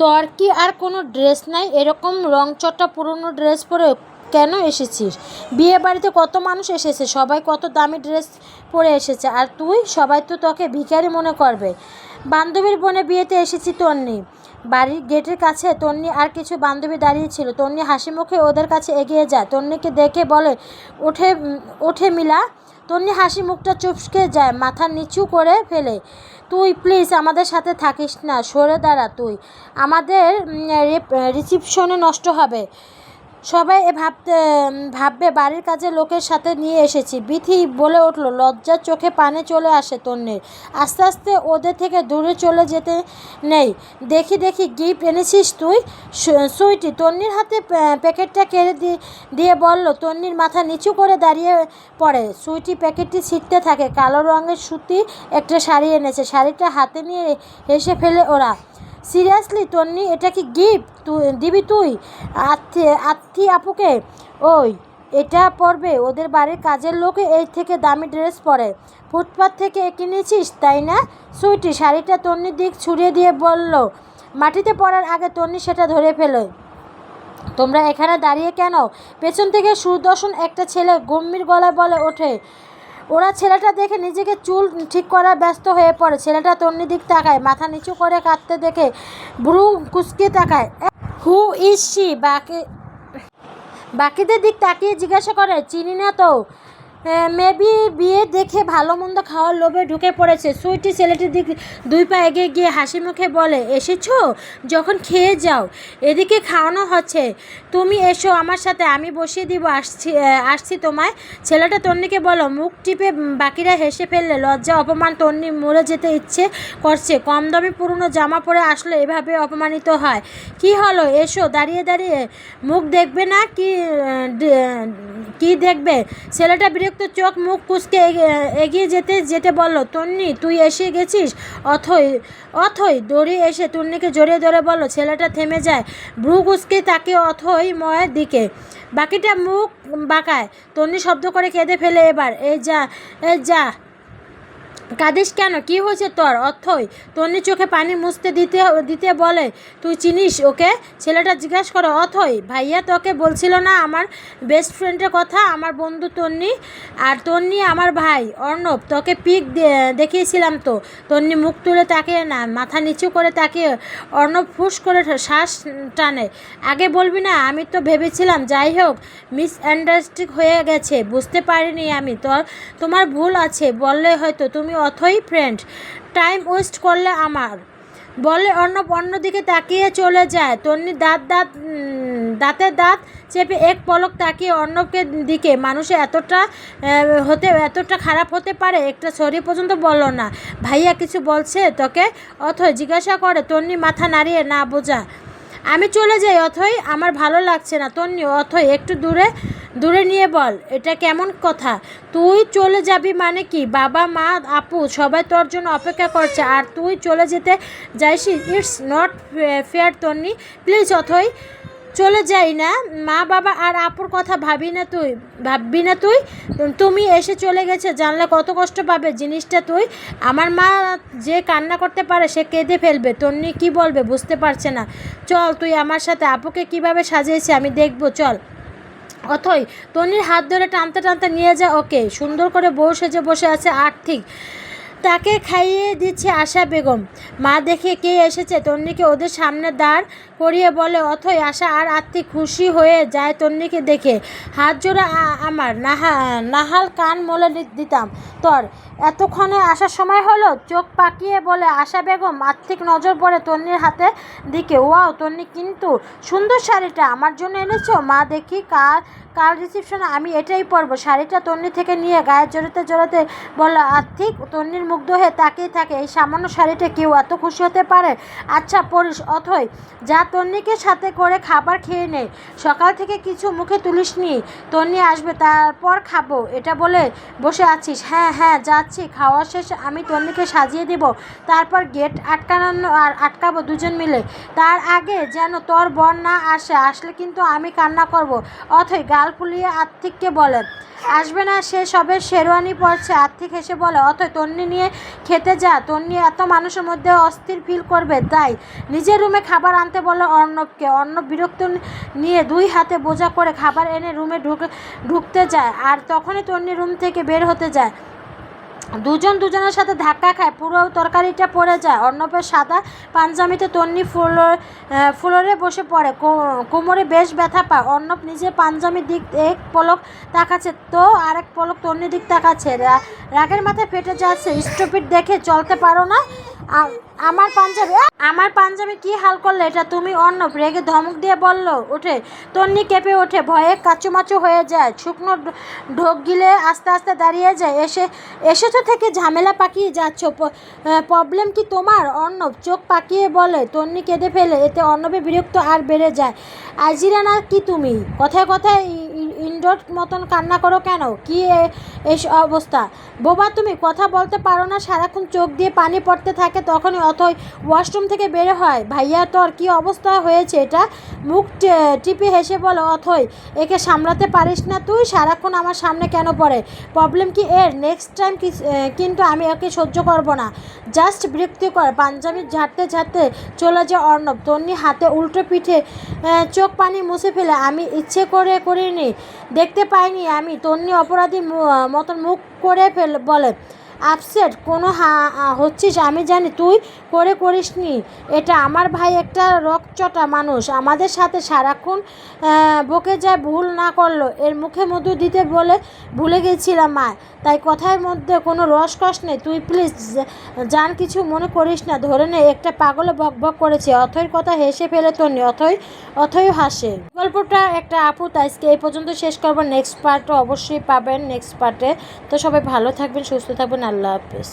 তোর কি, আর কোনো ড্রেস নাই। এরকম রংচটা পুরনো ড্রেস পরে কেন এসেছিস? বিয়ে বাড়িতে কত মানুষ এসেছে? সবাই কত দামি ড্রেস পরে এসেছে? আর তুই? সবাই তো তোকে ভিখারি মনে করবে। বান্ধবীর বোনে বিয়েতে এসেছি তন্নি। বাড়ির গেটের কাছে তন্নি আর কিছু বান্ধবী দাঁড়িয়ে ছিল। তন্নি হাসি মুখে ওদের কাছে এগিয়ে যায়। তন্নিকে দেখে বলে, ওঠে ওঠে মিলা। তন্নি হাসি মুখটা চুপসকে যায়, মাথা নিচু করে ফেলে। তুই প্লিজ আমাদের সাথে থাকিস না, সরে দাঁড়া তুই। আমাদের রিসিপশনে নষ্ট হবে। সবাই এ ভাবতে ভাববে, বাড়ির কাজে লোকের সাথে নিয়ে এসেছি। বিথি বলে উঠল লজ্জার চোখে পানে চলে আসে তন্নির আস্তে আস্তে ওদের থেকে দূরে চলে যেতে নেই। দেখি দেখি, গিফট এনেছিস তুই? সুইটি। তন্নির হাতে প্যাকেটটা কেড়ে দিয়ে বলল তন্নির মাথা নিচু করে দাঁড়িয়ে পড়ে। সুইটি প্যাকেটটি ছিটতে থাকে। কালো রঙের সুতি একটা শাড়ি এনেছে। শাড়িটা হাতে নিয়ে হেসে ফেলে ওরা। সিরিয়াসলি তন্নি এটা কি গিফট? তুই দিবি তুই? আত্মী আত্মী আপুকে? ওই, এটা পরবে। ওদের বাড়ির কাজের লোকে এই থেকে দামি ড্রেস পরে। ফুটপাথ থেকে কিনেছিস, তাই না? সুইটি, শাড়িটা তন্নির দিক ছুড়িয়ে দিয়ে বলল। মাটিতে পড়ার আগে তন্নি সেটা ধরে ফেলে তোমরা এখানে দাঁড়িয়ে কেন? পেছন থেকে সুদর্শন একটা ছেলে গম্ভীর গলায় বলে ওঠে। ওরা ছেলেটা দেখে নিজেকে চুল ঠিক করা ব্যস্ত হয়ে পড়ে। ছেলেটা তন্নি দিক তাকায়, মাথা নিচু করে কাঁদতে দেখে ব্রু কুচকে তাকায়। Who is she? বাকি বাকিদের দিক তাকিয়ে জিজ্ঞাসা করে, চিনি না তো? মেবি বিয়ে দেখে ভালো মন্দ খাওয়ার লোভে ঢুকে পড়েছে। সুইটি ছেলেটির দিক দুই পা এগিয়ে গিয়ে হাসি মুখে বলে, এসেছ? যখন খেয়ে যাও। এদিকে খাওয়ানো হচ্ছে। তুমি এসো আমার সাথে, আমি বসিয়ে দিব। আসছি আসছি তোমায়। ছেলেটা তন্নিকে বলো, মুখ টিপে বাকিরা হেসে ফেললে লজ্জা, অপমান, তন্নি মরে যেতে ইচ্ছে করছে। কম দামি পুরনো জামা পরে আসলে এভাবে অপমানিত হয়। কি হলো? এসো, দাঁড়িয়ে দাঁড়িয়ে। মুখ দেখবে না? কি কি দেখবে? ছেলেটা বিরক্ত চোখ মুখ কুচকে এগিয়ে- যেতে যেতে বলল, তন্নি, তুই এসে গেছিস? অথই অথই দড়ি এসে তন্নিকে জড়িয়ে ধরে বলল, ছেলেটা থেমে যায়। ভ্রু কুচকে তাকে অথই ময়ের দিকে, বাকিটা মুখ বাঁকায়। তন্নি শব্দ করে কেঁদে ফেলে এবার এই যা এই যা। কাঁদিস কেন? কি হয়েছে তোর? অর্থই তন্নি চোখে পানি মুছতে দিতে দিতে বলে, তুই চিনিস ওকে? ছেলেটা জিজ্ঞাসা করো, অথই, ভাইয়া তোকে বলছিল না আমার বেস্ট ফ্রেন্ডের কথা? আমার বন্ধু তন্নি আর তন্নি আমার ভাই, অর্ণব, তোকে পিক দেখিয়েছিলাম তো। তন্নি মুখ তুলে তাকিয়ে না, মাথা নিচু করে তাকিয়ে অর্ণব ফুস করে শ্বাস টানে। আগে বলবি না, আমি তো ভেবেছিলাম, যাই হোক মিস হয়ে গেছে, বুঝতে পারিনি আমি, তোর, তোমার ভুল আছে, বললে হয়তো তুমি অথই ফ্রেন্ড টাইম ওয়েস্ট করলে আমার। বলে অর্ণব অন্যদিকে তাকিয়ে চলে যায়। তন্নি দাঁত দাঁত দাঁতে দাঁত চেপে এক পলক তাকিয়ে অর্ণবকে দিকে। মানুষে এতটা হতে, এতটা খারাপ হতে পারে, একটা সরি পর্যন্ত বলো না। ভাইয়া, কিছু বলছে তোকে? অথয় জিজ্ঞাসা করে, তন্নি, মাথা নাড়িয়ে না বোঝা? আমি চলে যাই অথই, আমার ভালো লাগছে না। তন্নি অথই একটু দূরে দূরে নিয়ে বল, এটা কেমন কথা? তুই চলে যাবি মানে কি? বাবা, মা, আপু, সবাই তোর জন্য অপেক্ষা করছে, আর তুই চলে যেতে যাইসি? It's not fair Tonni. Please, Othoi চলে যাই না। মা, বাবা আর আপুর কথা ভাবি না তুই, ভাববি না তুই। তুমি এসে চলে গেছে, জানলে কত কষ্ট পাবে জিনিসটা তুই। আমার মা যে কান্না করতে পারে, সে কেঁদে ফেলবে। তন্নি কি বলবে বুঝতে পারছে না। চল, তুই আমার সাথে আপুকে কীভাবে সাজিয়েছি আমি দেখব, চল। অথই তনির হাত ধরে টানতে টানতে নিয়ে যা ওকে সুন্দর করে বউ সেজে বসে আছে আর্থিক তাকে খাইয়ে দিচ্ছে আশা বেগম। মা দেখে কে এসেছে? তন্নিকে ওদের সামনে দাঁড় করিয়ে বলে, অথই আশা আর আর্থিক খুশি হয়ে যায় তন্নিকে দেখে। হাত জোড়া আমার। নাহা, নাহাল কান মলে দিতাম। তোর, এতক্ষণে আসার সময় হলো? চোখ পাকিয়ে বলে, আশা বেগম, আর্থিক নজর পড়ে তন্নির হাতে দিকে। ওয়াও, তন্নি কিন্তু সুন্দর শাড়িটা। আমার জন্য এনেছো? মা দেখি কার কাল রিসিপশনে আমি এটাই পরবো শাড়িটা তন্নি থেকে নিয়ে গায়ে জড়াতে জড়াতে বলল, আর্থিক, তন্নির মুগ্ধ হয়ে তাকিয়ে থাকে। এই সামান্য শাড়িটা কেউ এত খুশি হতে পারে? আচ্ছা পরিস, অথই, যা তন্নিকে সাথে করে খাবার খেয়ে নে। সকাল থেকে কিছু মুখে তুলিস নি তন্নি আসবে, তারপর খাব। এটা বলে বসে আছিস? হ্যাঁ হ্যাঁ যাচ্ছি। যাচ্ছি খাওয়া শেষে আমি তন্নিকে সাজিয়ে দিব। তারপর গেট আটকানো আর আটকাবো দুজন মিলে। তার আগে যেন তোর বর না আসে, আসলে কিন্তু আমি কান্না করব। অথই, গাল ফুলিয়ে আর্থিককে বলে, আসবে না সে সবে শেরওয়ানি পড়ছে আর্থিক হেসে বলে অত তন্নি নিয়ে খেতে যা। তন্নি এত মানুষের মধ্যে অস্থির ফিল করবে। তাই নিজের রুমে খাবার আনতে বলে অর্ণবকে। অর্ণব বিরক্ত নিয়ে দুই হাতে বোঝা করে খাবার এনে রুমে ঢুকে, ঢুকতে যায়। আর তখনই তন্নি রুম থেকে বের হতে যায়। দুজন দুজনের সাথে ধাক্কা খায়। পুরো তরকারিটা পড়ে যায়। অর্ণবের সাদা পাঞ্জামিতে তন্নি ফ্লোর ফ্লোরে বসে পড়ে। কোমরে বেশ ব্যথা পায়। অর্ণব নিজে পাঞ্জামির দিক, এক পলক তাকাচ্ছে। তো আরেক পলক তন্নির দিক তাকাচ্ছে। রাগের মাথায় ফেটে যাচ্ছে। স্টুপিড দেখে চলতে পারো না। আমার পাঞ্জাবি আমার পাঞ্জাবি কি হাল করলে? এটা তুমি অর্ণব রেগে ধমক দিয়ে বলল ওঠে তন্নি কেঁপে ওঠে, ভয়ে কাচুমাচু হয়ে যায়, শুকনো ঢোক গিলে আস্তে আস্তে দাঁড়িয়ে যায়, এসে এসেছ থেকে ঝামেলা পাকিয়ে যাচ্ছ প্রবলেম কি তোমার? অর্ণব চোখ পাকিয়ে বলে, তন্নি কেঁদে ফেলে, এতে অর্ণবে বিরক্ত আর বেড়ে যায়। আজিরা না কি তুমি? কথায় কথায় ইনডোর মতন কান্না করো কেন? কি এস অবস্থা? বোবা, তুমি কথা বলতে পারো না, সারাক্ষণ চোখ দিয়ে পানি পড়তে থাকে, তখনই অথই ওয়াশরুম থেকে বের হয়। ভাইয়া, তোর কি অবস্থা হয়েছে এটা? মুখ টিপে হেসে বলো, অথই একে সামলাতে পারিস না তুই, সারাক্ষণ আমার সামনে কেন পড়ে? প্রবলেম কি এর? নেক্সট টাইম কিন্তু আমি ওকে সহ্য করব না। জাস্ট বিরক্তি কর পাঞ্জাবি ঝাড়তে ঝাড়তে চলে যায় অর্ণব। তন্নি হাতে উল্টো পিঠে চোখ পানি মুছে ফেলে। আমি ইচ্ছে করে করিনি দেখতে পাইনি আমি। তন্নি অপরাধী মতন মুখ করে ফেল বলে আপসেট কোনো হচ্ছিস, আমি জানি, তুই করে করিসনি। এটা আমার ভাই একটা রকচটা মানুষ। আমাদের সাথে সারাক্ষণ বকে যায়, ভুল না করল। এর মুখে মধু দিতে বলে ভুলে গেছিলাম মা তাই কথার মধ্যে কোনো রসকস নেই। তুই প্লিজ জান কিছু মনে করিস না, ধরে নে, একটা পাগলে বক বক করেছে। অথৈর কথা হেসে ফেলে তো নি, অথই অথই হাসে। গল্পটা একটা আপু, তাই আজকে এই পর্যন্ত শেষ করব। নেক্সট পার্টও অবশ্যই পাবেন নেক্সট পার্টে তো সবাই ভালো থাকবেন, সুস্থ থাকবেন। আল্লাহ হাফেজ।